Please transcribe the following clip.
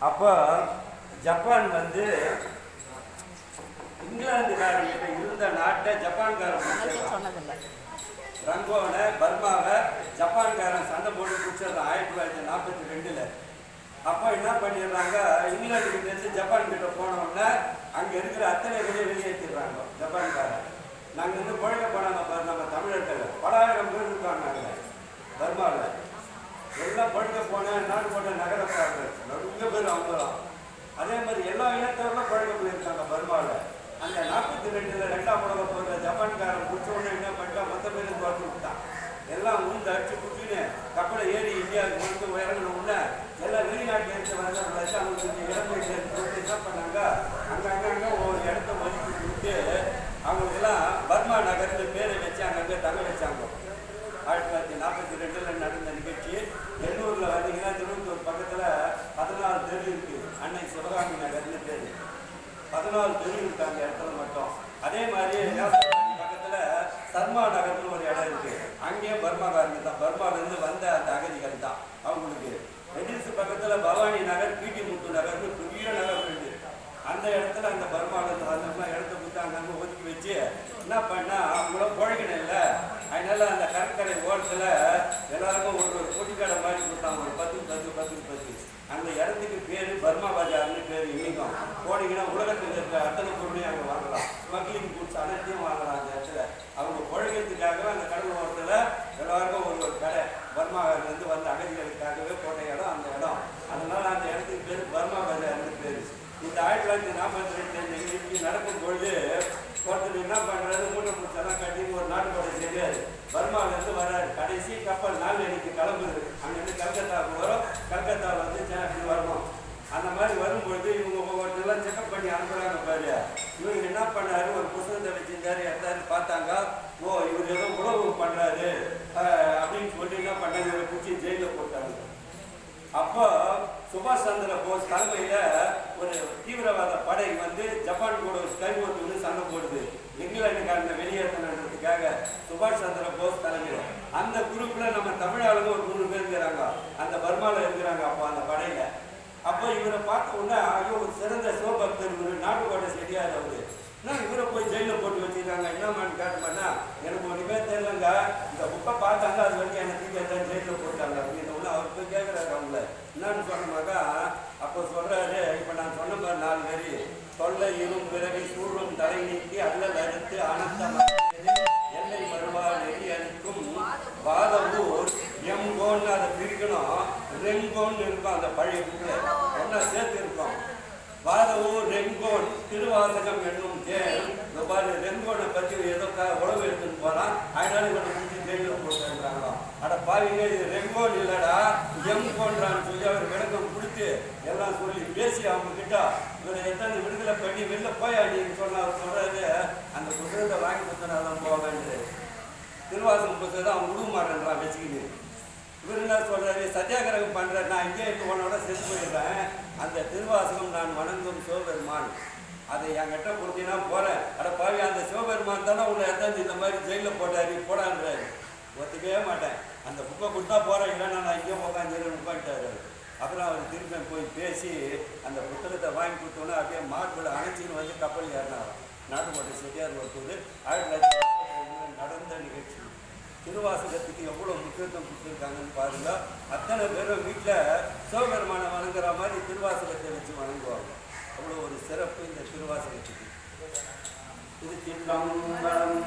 அப்போ ஜப்பான் வந்து இங்கிலாந்துக்காரங்கிட்ட இருந்த நாட்டை ஜப்பான்காரன் ரங்கோனை பர்மாவை ஜப்பான்காரன் சண்டை போட்டு பிடிச்சிடுறான் ஆயிரத்தி தொள்ளாயிரத்தி நாற்பத்தி ரெண்டுல. அப்போ என்ன பண்ணிடுறாங்க? இங்கிலாந்துக்கிட்ட இருந்து ஜப்பான் கிட்ட போன உடனே அங்க இருக்கிற அத்தனை பேரையும் வெளியேற்றிடுறாங்க ஜப்பான்காரன். நாங்க வந்து பழக போனாங்க நம்ம தமிழர்கள் பலாயிரம் பேர் இருக்காங்க அங்க பர்மாவில் எல்லாம் பழுக்க போன நாடு போட்ட நகரத்தார்கள் நிறைய பேர் அவங்களாம் அதே மாதிரி எல்லா இனத்தவர்களும் குழந்தைகள் இருக்காங்க பர்மாவில் அந்த நாற்பத்தி ரெண்டுல ரெண்டாம் உலக போகிற ஜப்பான்காரன் முடிச்ச உடனே என்ன பண்ணிட்டா மொத்த பேருக்கு பார்த்து விட்டான் எல்லாம் உந்து அடிச்சு குட்டின்னு கப்பலை ஏறி இந்தியாவுக்கு வந்து இறங்கின உடனே எல்லாம் வெளிநாட்டில் இருந்து வந்த அவங்களுக்கு இடம் சொல்லிட்டு என்ன பண்ணாங்க அங்கங்க அங்க ஒரு இடத்த ஒதுக்கி கொடுத்து அவங்களுக்கெல்லாம் பர்மா நகர்னு பேரை வச்சு அங்கங்கே தங்க வச்சாங்க ஆயிரத்தி தொள்ளாயிரத்தி நாற்பத்தி ரெண்டில் நடந்த நிகழ்ச்சி எண்ணூரில் வந்தீங்கன்னா திருவள்ளூர் பக்கத்தில் பதினாலு தெரு இருக்கு அன்னை சிவகாமி நகர்னு பேர் பதினாலு பேர் இருக்காங்க அந்த இடத்துல மட்டும். அதே மாதிரி பக்கத்தில் சர்மா நகர்னு ஒரு இடம் இருக்கு. அங்கேயே பர்மாக்காரங்க தான். பர்மாவிலேருந்து வந்த அந்த அகதிகள் தான் அவங்களுக்கு. வெடில்ஸ் பக்கத்தில் பவானி நகர் பிடி முத்து நகர்னு பெரிய நகர் இருக்கு. அந்த இடத்துல அந்த பர்மாவில் அந்த இடத்த கொடுத்து ஒதுக்கி வச்சு என்ன பண்ணால் அவங்களும் குழைக்கணும் இல்லை. அதனால அந்த கடற்கரை ஓரத்தில் எல்லாருக்கும் ஒரு ஒரு பொட்டிக்கடை மாதிரி கொடுத்தாங்க ஒரு பத்து பத்து பத்து பத்து அந்த இடத்துக்கு பேர் பர்மா பஜார்னு பேர் இன்னைக்கும் போனீங்கன்னா உலகத்தில் இருக்கிற அத்தனை பொருளையும் அங்கே வாங்கலாம். ஸ்மக்லிங் குட்ஸ் அனைத்தையும் வாங்கலாம் அந்த இடத்துல. அவங்க குழைக்கிறதுக்காக அந்த கடல் ஓரத்தில் எல்லாருக்கும் ஒரு ஒரு கடை. பர்மாவிலேருந்து வந்த அகதிகளுக்காகவே போட்ட இடம் அந்த இடம். அதனால அந்த இடத்துக்கு பேர் பர்மா பஜார்னு பேர். இந்த ஆயிரத்தி தொள்ளாயிரத்தி நாற்பத்தி ரெண்டு நிகழ்ச்சி நடக்கும் பொழுது ஒருத்தர் என்ன பண்றாரு? மூட்டை முடிச்செல்லாம் கட்டி ஒரு நாட்டுக்கோடை செய்யாரு பர்மாவிலேருந்து வராரு கடைசி கப்பல் நாள் அன்னைக்கு கிளம்புது. அங்கே கல்கத்தாவுக்கு வரும் கல்கத்தாவில் வந்து சென்னை வரணும் அந்த மாதிரி வரும்பொழுது இவங்க ஒவ்வொருத்தெல்லாம் செக்அப் பண்ணி அனுப்புறாங்க பாரு இவங்க என்ன பண்ணாரு ஒரு புத்தகத்தை வச்சிருந்தாரு பார்த்தாங்க. ஓ இவர் ஏதோ உணவு பண்றாரு. அப்படின்னு சொல்லி என்ன பண்ணாங்க? இவரை பிடிச்சி ஜெயிலில் போட்டாங்க. அப்போ சுபாஷ் சந்திர போஸ் தலைமையில் ஒரு தீவிரவாத படை வந்து ஜப்பான் கூட ஒரு ஸ்கை வந்து சண்டை போடுது. இங்கிலாந்துக்காரனை வெளியேற்றணுன்றதுக்காக சுபாஷ் சந்திர போஸ் தலைமையில். அந்த குரூப்பில் நம்ம தமிழ் ஒரு மூணு பேர் இருக்கிறாங்க. அந்த பர்மாவில் இருக்கிறாங்க அப்போ அந்த படையில். அப்போ இவரை பார்த்த உடனே ஐயோ ஒரு சிறந்த சிவபக்தர் ஒரு நாட்டுக்கோட்டை செடியார் அவரு என்ன இவரை போய் ஜெயிலில் போட்டு வச்சிருக்காங்க என்னமான்னு கேட்டோம்னா எனக்கு ஒன்றுமே தெரியலங்க இந்த புக்கை பார்த்தாங்க அது வரைக்கும் எனக்கு தீக்க ஜெயிலில் போட்டாங்க அப்படின்னு ஒன்று அவர் போய் கேட்குறாரு அவங்கள என்னன்னு சொன்னமாக்கா அப்போ சொல்றாரு இப்போ நான் சொன்ன மாதிரி நாலு பேர் தொல்லை இரும் பிறகு சூழும் தலை நீக்கி அல்லல் அறுத்து அனந்த மரத்தினில் எல்லை மறுவா நெறி அளிக்கும் வாதவூர் எங்கோன்னு அதை பிரிக்கணும் ரெங்கோன்னு இருக்கும் அந்த பழைய புக்கில். என்ன சேர்த்து இருக்கும். வாதவூர் ரெங்கோன். திருவாசகம் என்னும் தேர். இந்த பாரு ரெங்கோனை பற்றி ஏதோ க- உழவு எடுத்துன்னு போகிறான் அதனால இவனை முடிச்சு ஜெயிலில் போட்டுறாங்களோ அட பாவிங்க இது ரெங்கோன் இல்லைடா எம்கோன்றான்னு சொல்லி எல்லாம் சொல்லி பேசி அவங்க கிட்ட இவரை எத்தனை விடுதலை பண்ணி வெளில போய் அப்படின்னு சொன்னார் சொல்றாரு அந்த புத்தகத்தை வாங்கி கொடுத்துனாதான் போக வேண்டியது. திருவாசன் புத்தகத்தை அவன் விடுமாறன்றான் வச்சுக்கிட்டு இவர் என்ன சொல்கிறாரு சத்தியாகிரகம் பண்றேன் நான் இங்கே இருந்து உன்னோட செத்து போயிடுறேன். அந்த திருவாசகம் நான் வணங்கும் சிவபெருமான். அதை என்கிட்ட கொடுத்தீங்கன்னா போகிறேன் அட பாவி அந்த சிவபெருமான் தானே உன்னை எத்தாந்து இந்த மாதிரி ஜெயிலில் போட்டாரு போடான்றாரு. ஒத்துக்கவே மாட்டேன். அந்த புக்கை கொடுத்தா போகிறேன் இல்லைன்னா நான் இங்கே உட்காந்துருன்னு உட்காந்துட்டாரு அப்புறம் அவர் திரும்ப போய் பேசி அந்த புத்தகத்தை வாங்கி கொடுத்தோன்னே அப்படியே மார்பில் அணைச்சின்னு வந்து கப்பல் ஏறினார் நாட்டுக்கோட்டை செட்டியார் ஒருத்தர் ஆயிரத்தி தொள்ளாயிரத்தி நடந்த நிகழ்ச்சி. திருவாசகத்துக்கு எவ்வளோ முக்கியத்துவம் கொடுத்துருக்காங்கன்னு பாருங்கள் அத்தனை பேரும் வீட்டில் சிவபெருமானை வணங்குற மாதிரி திருவாசகத்தை வச்சு வணங்குவாங்க. அவ்வளோ ஒரு சிறப்பு இந்த திருவாசகத்துக்கு. இது சிற்றம்பலம்